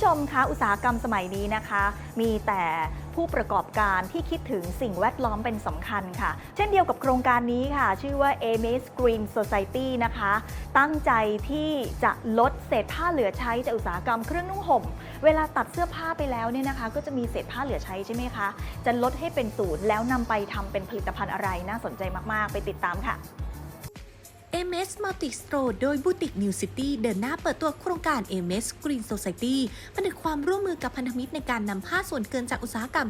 ผู้ชมคะอุตสาหกรรมสมัยนี้นะคะ มีแต่ผู้ประกอบการที่คิดถึงสิ่งแวดล้อมเป็นสำคัญค่ะ เช่นเดียวกับโครงการนี้ค่ะ ชื่อว่า a m a z Green Society นะคะ ตั้งใจที่จะลดเศษผ้าเหลือใช้จากอุตสาหกรรมเครื่องนุ่งห่ม เวลาตัดเสื้อผ้าไปแล้วเนี่ยนะคะ ก็จะมีเศษผ้าเหลือใช้ใช่ไหมคะ จะลดให้เป็นศูนย์แล้วนำไปทำเป็นผลิตภัณฑ์อะไรน่าสนใจมาก ๆ ไปติดตามค่ะ MS Multi Store โดยบูติก New City เดินหน้าเปิดตัวโครงการ MS Green Society ผนึกความร่วมมือกับพันธมิตรในการนำผ้าส่วนเกินจากอุตสาหกรรม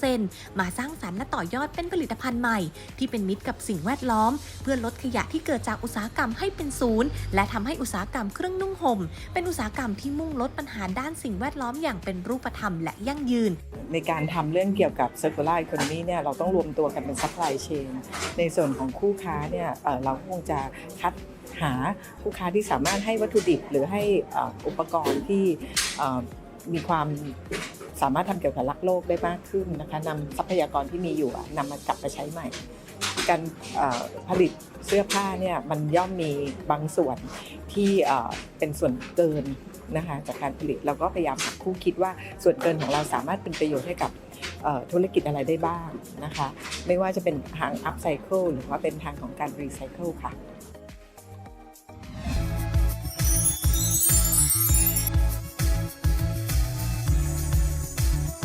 20%มาสร้างสรรค์และต่อยอดเป็นผลิตภัณฑ์ใหม่ ที่เป็นมิตรกับสิ่งแวดล้อม เพื่อลดขยะที่เกิดจากอุตสาหกรรมให้เป็นศูนย์ และทำให้อุตสาหกรรมเครื่องนุ่งห่มเป็นอุตสาหกรรมที่มุ่งลดปัญหาด้านสิ่งแวดล้อมอย่างเป็นรูปธรรมและยั่งยืน ในการทำเรื่องเกี่ยวกับ circular economy เนี่ยเราต้องรวมตัวกันเป็น supply chain ในส่วนของคู่ค้าเนี่ยเอ่อเราคงจะคัดหาคู่ค้าที่สามารถให้วัตถุดิบหรือให้อุปกรณ์ที่มีความสามารถทำเกี่ยวกับรักโลกได้มากขึ้นนะคะนำทรัพยากรที่มีอยู่อะนำมากลับมาใช้ใหม่ การผลิตเสื้อผ้าเนี่ยมันย่อมมีบางส่วนที่เป็นส่วนเกิน นะคะจากการผลิตเราก็พยายามหาคู่คิดว่าส่วนเกินของเราสามารถเป็นประโยชน์ให้กับธุรกิจอะไรได้บ้างนะคะ ไม่ว่าจะเป็นทางอัพไซเคิลหรือว่าเป็นทางของการรีไซเคิลค่ะ